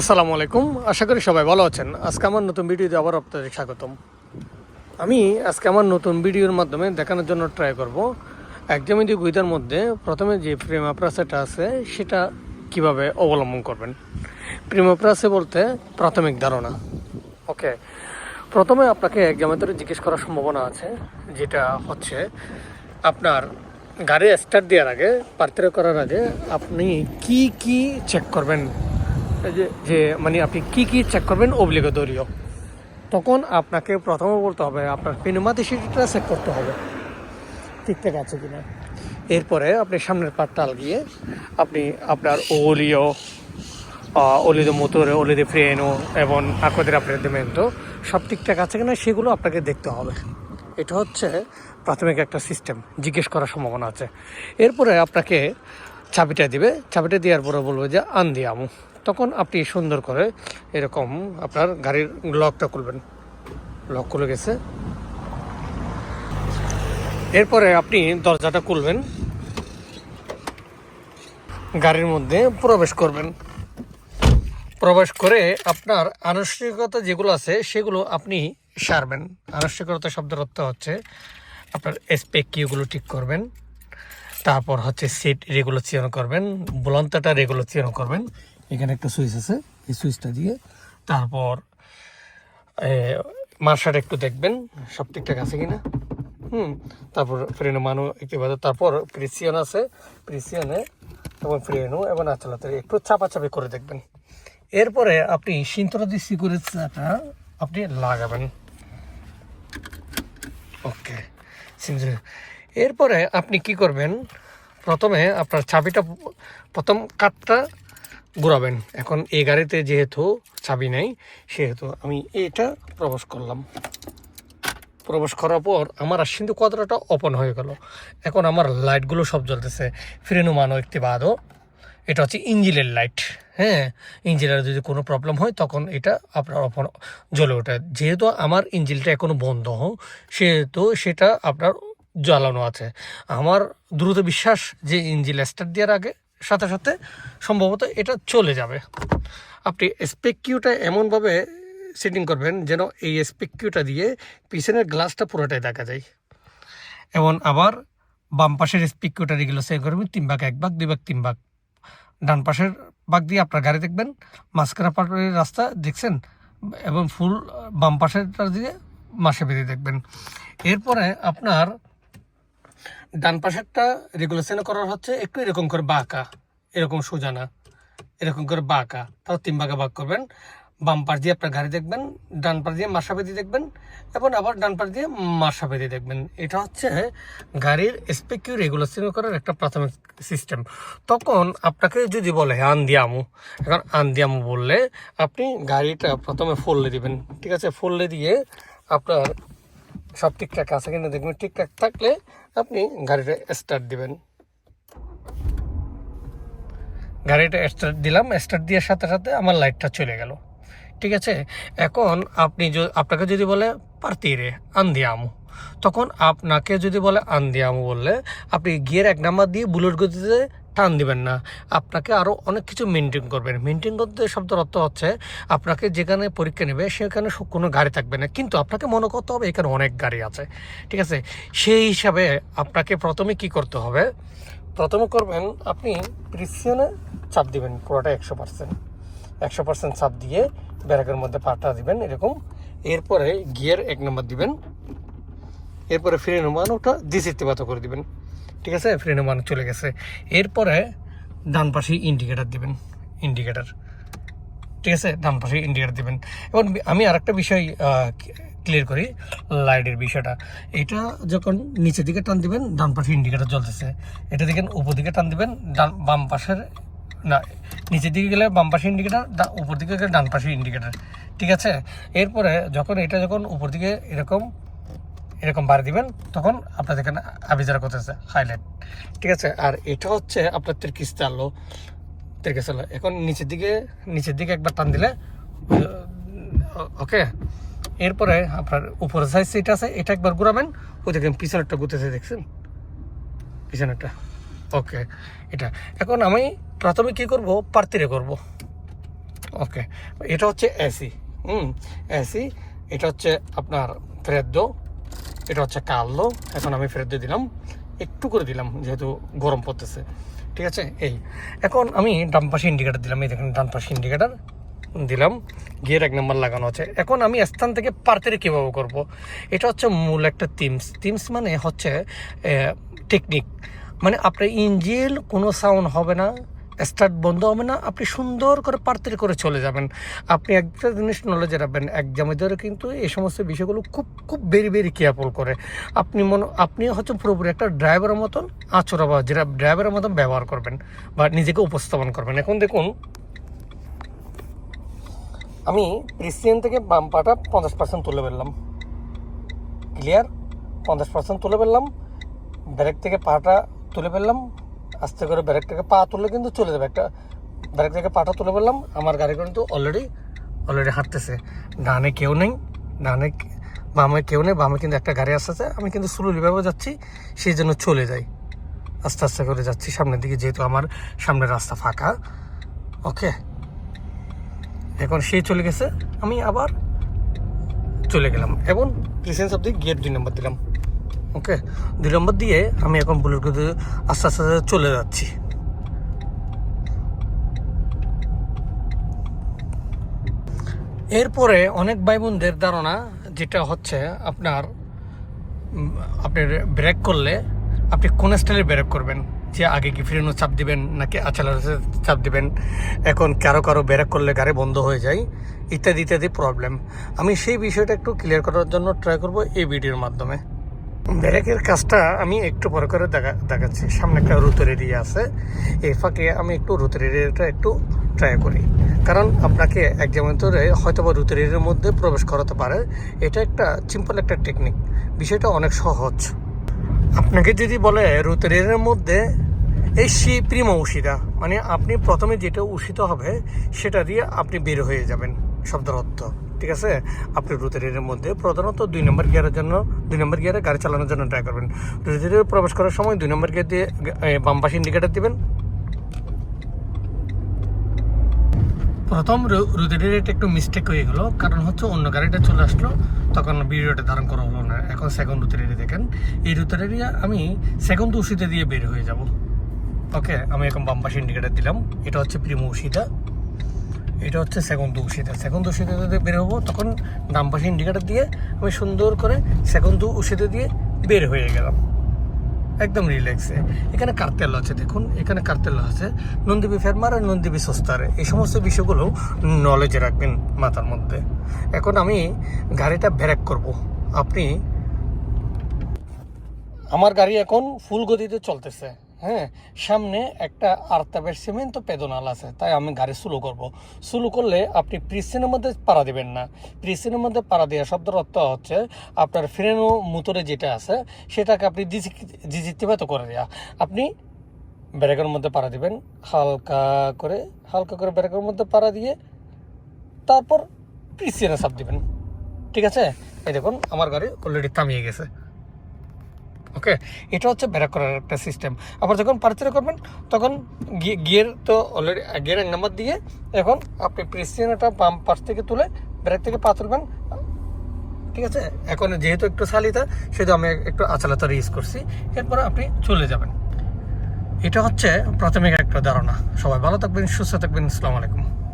আসসালামু আলাইকুম। আশা করি সবাই ভালো আছেন। আজকে আমার নতুন ভিডিওতে আবার আপনাদের স্বাগতম। আমি আজকে আমার নতুন ভিডিওর মাধ্যমে দেখানোর জন্য ট্রাই করব। একজামিদি গুইদার মধ্যে প্রথমে যে প্রেমা আছে, সেটা কীভাবে অবলম্বন করবেন? প্রেমা প্রাসে বলতে প্রাথমিক ধারণা। ওকে প্রথমে আপনাকে একজামের জিজ্ঞেস করার সম্ভাবনা আছে, যেটা হচ্ছে আপনার গাড়ি স্টার্ট দেওয়ার আগে পার্থির করার আগে আপনি কি কি চেক করবেন? যে মানে আপনি কি কি চেক করবেন অব্লিগতরীয় তখন আপনাকে প্রথমে বলতে হবে, আপনার পিনোমাতিসিটা চেক করতে হবে। ঠিকঠাক আছে কিনা? এরপরে আপনি সামনের পাটটা গিয়ে আপনি আপনার ওলিও অলিদে মোটরে অলিদে ফ্রেনো এবং আকদের আপনার মেন্টো সব ঠিকঠাক আছে কিনা সেগুলো আপনাকে দেখতে হবে। এটা হচ্ছে প্রাথমিক একটা সিস্টেম জিজ্ঞেস করার সম্ভাবনা আছে। এরপরে আপনাকে চাবিটা দিবে, চাবিটা দেওয়ার পরে বলবে যে আন আমু তখন আপনি সুন্দর করে এরকম আপনার গাড়ির লকটা খুলবেন। লক খুলে গেছে। এরপরে আপনি দরজাটা খুলবেন। গাড়ির মধ্যে প্রবেশ করবেন। প্রবেশ করে আপনার আনুষ্ঠানিকতা যেগুলো আছে, সেগুলো আপনি সারবেন। আনুষ্ঠানিকতা শব্দের অর্থ হচ্ছে আপনার স্পেক কিগুলো ঠিক করবেন। তারপর হচ্ছে সিট রেগুলেশন করবেন। বুলন্তটা রেগুলেশন করবেন। এখানে একটা সুইচ আছে, এই সুইচটা দিয়ে তারপর মার্শাটা একটু দেখবেন, সব ঠিকঠাক আছে কিনা। হুম, তারপর ফ্রেনো মানো একটু তারপর প্রিসিয়ন আছে, প্রিসিয়নে এবং ফ্রেনো এবং আচালাতে একটু চাপাচাপি করে দেখবেন। এরপরে আপনি সিন্তরাদি সিকিউরিটিটা আপনি লাগাবেন। ওকে এরপরে আপনি কি করবেন? প্রথমে আপনার চাবিটা, প্রথম কাঠটা ঘুরাবেন। এখন এই গাড়িতে যেহেতু চাবি নেই, সেহেতু আমি এটা প্রবেশ করলাম। প্রবেশ করার পর আমার আর সিন্ধু কোয়াদ্রাটা ওপেন হয়ে গেল। এখন আমার লাইটগুলো সব জ্বলতেছে। ফ্রেনু মানো একটি বাদও। এটা হচ্ছে ইঞ্জিনের লাইট হ্যাঁ? ইঞ্জিনের যদি কোনো প্রবলেম হয়, তখন এটা আপনার ওপেন জ্বলে ওঠে। যেহেতু আমার ইঞ্জিনটা এখনও বন্ধ হোক সেহেতু সেটা আপনার জ্বালানো আছে। আমার দ্রুত বিশ্বাস যে ইঞ্জিন স্টার্ট দেওয়ার আগে সাথে সাথে সম্ভবত এটা চলে যাবে। আপনি স্পেকিউটা এমনভাবে সেটিং করবেন যেন এই স্পেকিউটা দিয়ে পিছনের গ্লাসটা পুরোটাই দেখা যায়। এবং আবার বাম পাশের স্পিকিউটা এগুলো সেভ করবেন, তিন ভাগ, এক ভাগ, দুই ভাগ, তিন ভাগ। ডান পাশের ভাগ দিয়ে আপনার গাড়ি দেখবেন মাঝখানা পাটের রাস্তা দেখছেন এবং ফুল বাম পাশেরটা দিয়ে মাসে বেঁধে দেখবেন। এরপরে আপনার ডান পাশেরটা রেগুলেশন করার হচ্ছে একটু এরকম করে বাঁকা, এরকম সোজা না এরকম করে বাঁকা। তাও তিন ভাগে বাঁক করবেন। বাম পাশ দিয়ে আপনার গাড়ি দেখবেন, ডান পাশ দিয়ে মাসা বেঁধে দেখবেন, এবং আবার ডান পাশ দিয়ে মাসা বেঁধে দেখবেন। এটা হচ্ছে গাড়ির স্পেকিউ রেগুলেশন করার একটা প্রাথমিক সিস্টেম তখন আপনাকে যদি বলে আন্দিয়ামু এখন আন্দিয়ামু বললে আপনি গাড়িটা প্রথমে ফুললে দিবেন। ঠিক আছে? ফুললে দিয়ে আপনার সব ঠিকঠাক আছে কিনা দেখবেন ঠিকঠাক থাকলে আপনি গাড়িটা স্টার্ট দিবেন। গাড়িটা স্টার্ট দিলাম স্টার্ট দেওয়ার সাথে সাথে আমার লাইটটা চলে গেল। ঠিক আছে? এখন আপনি আপনাকে যদি বলে পার্তিরে আন্দিয়ামু তখন আপনাকে যদি বলে আন্দিয়ামু বললে, আপনি গিয়ের এক নাম্বার দিয়ে বুলেট গতিতে টান দিবেন না। আপনাকে আরও অনেক কিছু মেনটেন করবেন। মেনটেন করতে শব্দের অর্থ হচ্ছে, আপনাকে যেখানে পরীক্ষা নেবে, সেখানে কোনো গাড়ি থাকবে না। কিন্তু আপনাকে মনে করতে হবে, এখানে অনেক গাড়ি আছে। ঠিক আছে? সেই হিসাবে আপনাকে প্রথমে কি করতে হবে? প্রথমে করবেন, আপনি প্রিসিয়নে চাপ দিবেন পুরোটা একশো পার্সেন্ট একশো পার্সেন্ট চাপ দিয়ে ব্যারাকের মধ্যে পাটা দিবেন এরকম। এরপরে গিয়ার এক নম্বর দিবেন। এরপরে ফ্রেন মান ওটা দ্বিচিত্তিপাত করে দিবেন। ঠিক আছে, ফ্রেন মান চলে গেছে। এরপরে ডান পাশে ইন্ডিকেটার দিবেন ইন্ডিকেটার ঠিক আছে, ডান পাশে ইন্ডিকেটার দিবেন। এবং আমি আরেকটা বিষয় ক্লিয়ার করি লাইটের বিষয়টা। এটা যখন নিচের দিকে টান দিবেন, ডান পাশে ইন্ডিকেটার জ্বলতেছে। এটা দেখেন, উপর দিকে টান দিবেন, ডান, বাম পাশের, না, নিচের দিকে গেলে বাম পাশে ইন্ডিকেটার উপর দিকে গেলে ডান পাশে ইন্ডিকেটার ঠিক আছে, এরপরে যখন এটা যখন উপর দিকে এরকম এরকম বাড়ি দিবেন, তখন আপনার এখানে আবিজার করতেছে হাইলাইট ঠিক আছে? আর এটা হচ্ছে আপনার তেরকিস্তে আলো। তেরকিস্তে আলো। এখন নিচের দিকে নিচের দিকে একবার টান দিলে ওকে এরপরে আপনার উপরে সাইজ সিট আছে, এটা একবার ঘুরাবেন। ওই দেখেন পিছনেরটা ঘুরতেছে, দেখছেন? পিছনেরটা। ওকে এটা। এখন আমি প্রথমে কি করব? পার্তিরে করব। ওকে এটা হচ্ছে এসি হুম এসি এটা হচ্ছে আপনার ফ্রেদ্দো এটা হচ্ছে কালো, এখন আমি ফেরত দিয়ে দিলাম। একটু করে দিলাম, যেহেতু গরম পড়তেছে। ঠিক আছে? এই। এখন আমি ডান পাশে ইন্ডিকেটার দিলাম, এই দেখেন ডান পাশে ইন্ডিকেটার দিলাম, গিয়ার এক নম্বর লাগানো আছে। এখন আমি স্থান থেকে পারতেরে কীভাবে করব? এটা হচ্ছে মূল একটা টিমস টিমস মানে হচ্ছে টেকনিক মানে আপনার ইঞ্জিল কোনো সাউন্ড হবে না। স্টার্ট বন্ধ হবে না, আপনি সুন্দর করে পারতেরে করে চলে যাবেন। আপনি একটা জিনিস নলেজে রাখবেন। ধরে কিন্তু এই সমস্ত বিষয়গুলো খুব খুব বেরি বেরি কেয়ারফুল করে। আপনি মনে, আপনি হচ্ছে পুরোপুরি একটা ড্রাইভারের মতন আচরা বা যেটা ড্রাইভারের মতন ব্যবহার করবেন বা নিজেকে উপস্থাপন করবেন। এখন দেখুন, আমি প্রিসিয়ান থেকে বাম পাটা পঞ্চাশ পার্সেন্ট তুলে ফেললাম। ক্লিয়ার পঞ্চাশ পার্সেন্ট তুলে ফেললাম। ব্রেক থেকে পাটা তুলে ফেললাম। আস্তে করে ব্রেক থেকে পা তুলে কিন্তু চলে যাবে। একটা ব্রেক থেকে পাটা তুলে ফেললাম আমার গাড়ি কিন্তু অলরেডি অলরেডি হাঁটতেছে। ডানে কেউ নেই, ডানে বামে কেউ নেই, বামে কিন্তু একটা গাড়ি আসতেছে। আমি কিন্তু স্লোলিভাবে যাচ্ছি, সেই জন্য চলে যাই। আস্তে আস্তে করে যাচ্ছি সামনের দিকে, যেহেতু আমার সামনের রাস্তা ফাঁকা। ওকে এখন সে চলে গেছে, আমি আবার চলে গেলাম। এবং প্রেসেন্স অফ দি গেট দুই নম্বর দিলাম। ওকে? দুই নম্বর দিয়ে আমি এখন বুলেট আস্তে আস্তে চলে যাচ্ছি। এরপরে অনেক ভাই বোনদের ধারণা যেটা হচ্ছে আপনার আপনি ব্রেক করলে আপনি কোন স্টাইলে ব্রেক করবেন? যে আগে কি ফ্রেনো চাপ দিবেন নাকি আচালারে চাপ দিবেন? এখন কারও কারও ব্রেক করলে গাড়ি বন্ধ হয়ে যায়, ইত্যাদি ইত্যাদি প্রবলেম আমি সেই বিষয়টা একটু ক্লিয়ার করার জন্য ট্রাই করব এই ভিডিওর মাধ্যমে। ব্রেকের কাজটা আমি একটু পরে করে দেখা দেখাচ্ছি। সামনে একটা রুতের এরিয়া আছে। এই ফাঁকে আমি একটু রুতের এরিয়াটা একটু ট্রাই করি। কারণ আপনাকে এক যেমন ধরে হয়তো বা রুতের এরিয়ার মধ্যে প্রবেশ করাতে পারে। এটা একটা সিম্পল একটা টেকনিক বিষয়টা অনেক সহজ। আপনাকে যদি বলে রুতের এরিয়ার মধ্যে এই সি প্রিম উষিতা মানে আপনি প্রথমে যেটা উষিত হবে, সেটা দিয়ে আপনি বের হয়ে যাবেন, শব্দের অর্থ। ঠিক আছে? আপনি রুতের এর মধ্যে প্রধানত দুই নম্বর গিয়ারের জন্য দুই নম্বর গিয়ারে গাড়ি চালানোর জন্য ট্রাই করবেন। রুতের এরিয়ায় প্রবেশ করার সময় দুই নম্বর গিয়ার দিয়ে এ, বাম পাশে ইন্ডিকেটার দিবেন। প্রথম এরিয়াটা একটু মিস্টেক হয়ে গেলো কারণ হচ্ছে অন্য গাড়িটা চলে আসলো তখন ভিডিওটা ধারণ করা হলো না। এখন সেকেন্ড রুতের এরিয়া দেখেন। এই রুতের এরিয়া আমি সেকেন্ড উষিতে দিয়ে বের হয়ে যাব। ওকে আমি এখন বাম্পাস ইন্ডিকেটার দিলাম। এটা হচ্ছে প্রিমো উষিতা এটা হচ্ছে সেকেন্ড উষিতা। সেকেন্ড উষিতে যদি বের হব, তখন ডান পাশে ইন্ডিকেটার দিয়ে আমি সুন্দর করে সেকেন্ড উষিতে দিয়ে বের হয়ে গেলাম। একদম রিল্যাক্সে এখানে কার্তেল আছে, দেখুন, এখানে কার্তেল আছে। নন্দীবি ফেরমার আর নন্দীবি সস্তারে। এই সমস্ত বিষয়গুলো নলেজে রাখবেন মাথার মধ্যে। এখন আমি গাড়িটা ব্রেক করব। আপনি, আমার গাড়ি এখন ফুল গতিতে চলতেছে। হ্যাঁ সামনে একটা আর্তাবের সিমেন্ট তো পেদনাল আছে, তাই আমি গাড়ি স্লো করব। স্লো করলে আপনি প্রিসিনের মধ্যে পাড়া দিবেন না। প্রিসিনের মধ্যে পাড়া দেওয়া শব্দের অর্থ হচ্ছে আপনার ফ্রেনো মোটরে যেটা আছে, সেটাকে আপনি জিজিতিবাত করে দেওয়া আপনি ব্রেকের মধ্যে পাড়া দিবেন, হালকা করে হালকা করে ব্রেকের মধ্যে পাড়া দিয়ে তারপর প্রিসিনে চাপ দিবেন। ঠিক আছে? এই দেখুন, আমার গাড়ি অলরেডি থামিয়ে গেছে। ওকে এটা হচ্ছে ব্যারাক করার একটা সিস্টেম আবার যখন পারচের করবেন তখন গিয়ার তো অলরেডি গিয়ার এক নাম্বার দিয়ে এখন আপনি প্রেসিয়ানটা বাম পাশ থেকে তুলে ব্রেক থেকে পা তুলবেন ঠিক আছে? এখন যেহেতু একটু সালিতা সেহেতু আমি একটু আচালাতা ইউজ করছি। এরপরে আপনি চলে যাবেন। এটা হচ্ছে প্রাথমিক একটা ধারণা। সবাই ভালো থাকবেন, সুস্থ থাকবেন। আসসালামু আলাইকুম।